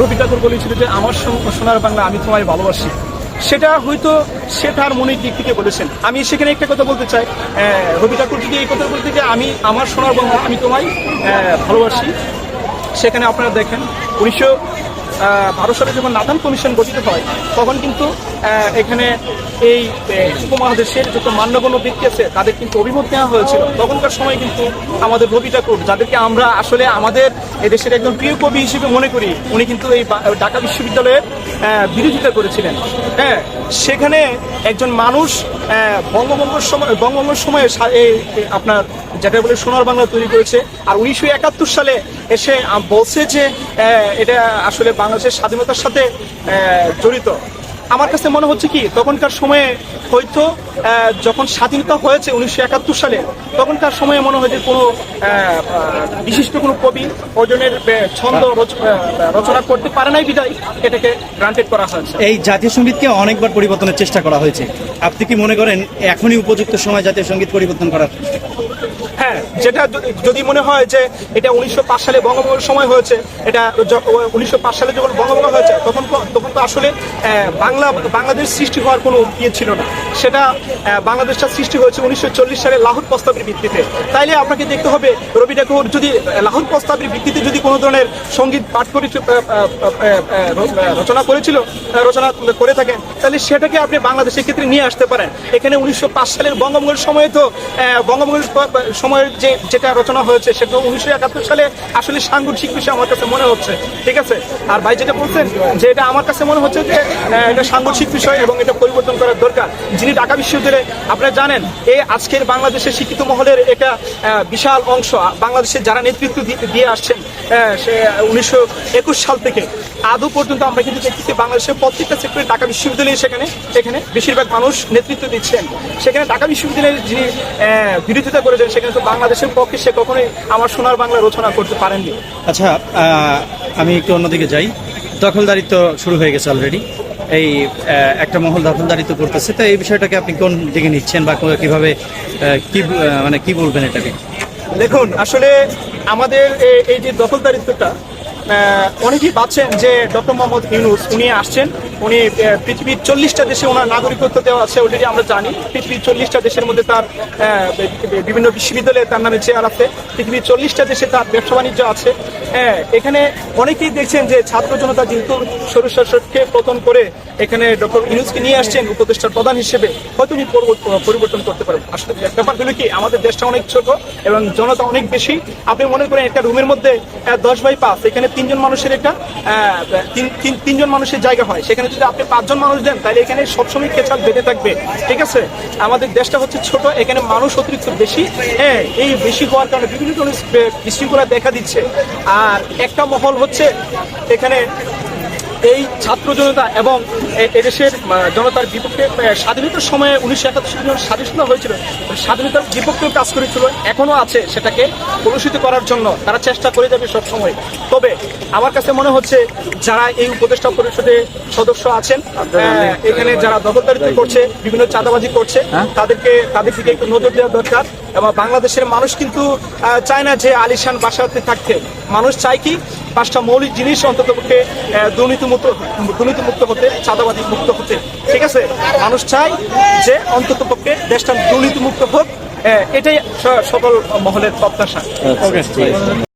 রবি ঠাকুর বলেছিল যে আমার সোনার বাংলা আমি তোমায় ভালোবাসি। সেটা হয়তো সে তার মনের দিক থেকে বলেছেন। আমি সেখানে একটা কথা বলতে চাই। রবি ঠাকুর যদি এই কথা বলতে যে আমি আমার সোনার বাংলা আমি তোমায় ভালোবাসি। সেখানে আপনারা দেখেন, উনিশশো বারো ভারত সালে যখন নাথান কমিশন গঠিত হয়, তখন কিন্তু এখানে এই উপমহাদেশের যত মান্যগণ্য ব্যক্তি আছে তাদের কিন্তু অভিমত নেওয়া হয়েছিল। তখনকার সময় কিন্তু আমাদের রবি ঠাকুর যাদেরকে আমরা আসলে আমাদের এদেশের একজন প্রিয় কবি হিসেবে মনে করি উনি কিন্তু এই ঢাকা বিশ্ববিদ্যালয়ের বিরোধিতা করেছিলেন। হ্যাঁ সেখানে একজন মানুষ আহ, বঙ্গভঙ্গের সময় বঙ্গভঙ্গের সময় আপনার যেটা বলে সোনার বাংলা তৈরি করেছে আর উনিশশো একাত্তর সালে এসে বলছে যে এটা আসলে বাংলাদেশের স্বাধীনতার সাথে জড়িত। আমার কাছে মনে হচ্ছে কি, তখনকার সময়ে হয়তো যখন স্বাধীনতা হয়েছে উনিশশো একাত্তর সালে, তখনকার সময়ে মনে হয় যে কোনো বিশিষ্ট কোনো কবি ওজনের ছন্দ রচ- রচনা করতে পারে নাই বিদায়, এটাকে গ্রান্টেড করা হয়েছে। এই জাতীয় সঙ্গীতকে অনেকবার পরিবর্তনের চেষ্টা করা হয়েছে। আপনি কি মনে করেন এখনই উপযুক্ত সময় জাতীয় সংগীত পরিবর্তন করার? হ্যাঁ যেটা যদি- মনে হয় যে এটা উনিশশো পাঁচ সালে বঙ্গভঙ্গের সময় হয়েছে, এটা উনিশশো পাঁচ সালে যখন বঙ্গভঙ্গ হয়েছে, তখন তখন তো আসলে বাংলা, বাংলাদেশ সৃষ্টি হওয়ার কোনো ইয়ে ছিল না। সেটা বাংলাদেশটা সৃষ্টি হয়েছে উনিশশো চল্লিশ সালে লাহোর প্রস্তাবের ভিত্তিতে। তাইলে আপনাকে দেখতে হবে, রবি ঠাকুর যদি লাহোর প্রস্তাবের ভিত্তিতে যদি কোনো ধরনের সংগীত পাঠ করে রচনা করেছিল রচনা করে থাকেন তাহলে সেটাকে আপনি বাংলাদেশের ক্ষেত্রে নিয়ে আসতে পারেন। এখানে উনিশশো পাঁচ সালের বঙ্গভঙ্গের সময় তো বঙ্গভঙ্গের প- সময়ের যে, যেটা রচনা হয়েছে, সেটা উনিশশো একাত্তর সালে আসলে সাংগঠনিক বিষয় আমার কাছে মনে হচ্ছে। ঠিক আছে? আর ভাই যেটা বলছেন যে এটা আমার কাছে মনে হচ্ছে যে এটা সাংগঠনিক বিষয় এবং এটা পরিবর্তন করার দরকার। যিনি ঢাকা বিশ্ববিদ্যালয়ে, আপনারা জানেন এই আজকের বাংলাদেশের শিক্ষিত মহলের এটা বিশাল অংশ, বাংলাদেশের যারা নেতৃত্ব দিয়ে আসছেন উনিশশো সাল থেকে আদৌ পর্যন্ত আমরা কিন্তু দেখতেছি বাংলাদেশের প্রত্যেকটা সেক্টরে ঢাকা বিশ্ববিদ্যালয়ে সেখানে, এখানে বেশিরভাগ মানুষ নেতৃত্ব দিচ্ছেন। সেখানে ঢাকা বিশ্ববিদ্যালয়ের যিনি বিরোধিতা করেছেন, সেখানে তো বাংলাদেশের পক্ষে সে কখনোই আমার সোনার বাংলা রচনা করতে পারেননি। আচ্ছা আমি একটু অন্যদিকে যাই। দখলদারিত্ব শুরু হয়ে গেছে অলরেডি এই একটা মহল দখলদারিত্ব করতেছে। তো এই বিষয়টাকে আপনি কোন দিকে নিচ্ছেন বা কীভাবে কি মানে কি বলবেন এটাকে? দেখুন, আসলে আমাদের এই যে দখলদারিত্বটা অনেকেই পাচ্ছেন যে ডক্টর মোহাম্মদ ইউনুস, উনি আসছেন, উনি পৃথিবীর চল্লিশটা দেশে ওনার নাগরিকত্ব দেওয়া আছে অলরেডি আমরা জানি। পৃথিবীর চল্লিশটা দেশের মধ্যে তার বিভিন্ন বিশ্ববিদ্যালয়ে তার নামে চেয়ার আছে। পৃথিবীর চল্লিশটা দেশে তার ব্যবসা বাণিজ্য আছে। হ্যাঁ এখানে অনেকেই দেখছেন যে ছাত্র জনতা যেহেতু সরুশাসককে পতন করে এখানে ডক্টর ইউনুসকে নিয়ে আসছেন, উপদেষ্টার প্রধান হিসেবে, হয়তো উনি পরিবর্ত- পরিবর্তন করতে পারেন। আসলে ব্যাপার হলো কি, আমাদের দেশটা অনেক ছোট এবং জনতা অনেক বেশি। আপনি মনে করেন একটা রুমের মধ্যে দশ বাই পাঁচ এখানে তিনজন মানুষের একটা তিনজন মানুষের জায়গা হয়। সেখানে যদি আপনি পাঁচজন মানুষ দেন, তাহলে এখানে সবসময় কেচাল বেঁধে থাকবে। ঠিক আছে? আমাদের দেশটা হচ্ছে ছোট, এখানে মানুষ অতিরিক্ত বেশি। হ্যাঁ এই বেশি হওয়ার কারণে বিভিন্ন ধরনের বিশৃঙ্খলা দেখা দিচ্ছে। আর একটা মহল হচ্ছে এখানে এই ছাত্র জনতা এবং এদেশের জনতার বিপক্ষে স্বাধীনতার সময়ে উনিশশো একাত্তর সালে যখন স্বাধীনতা হয়েছিল স্বাধীনতার বিপক্ষে কাজ করেছিল এখনও আছে সেটাকে কলুষিত করার জন্য তারা চেষ্টা করে যাবে সব সময়। তবে আমার কাছে মনে হচ্ছে যারা এই উপদেষ্টা পরিষদে সদস্য আছেন এখানে যারা দখলদারিত্ব করছে বিভিন্ন চাঁদাবাজি করছে তাদেরকে তাদের দিকে একটু নজর দেওয়া দরকার এবং বাংলাদেশের মানুষ কিন্তু চায় না যে আলিশান বাসাতে থাকতে। মানুষ চায় কি পাঁচটা মৌলিক জিনিস অন্ততপক্ষে দুর্নীতিমুক্ত দুর্নীতিমুক্ত দুর্নীতি মুক্ত হতে চাঁদাবাদী মুক্ত হতে। ঠিক আছে? মানুষ চায় যে অন্ততপক্ষে দেশটা দুর্নীতিমুক্ত হোক এটাই সকল মহলের প্রত্যাশা। ওকে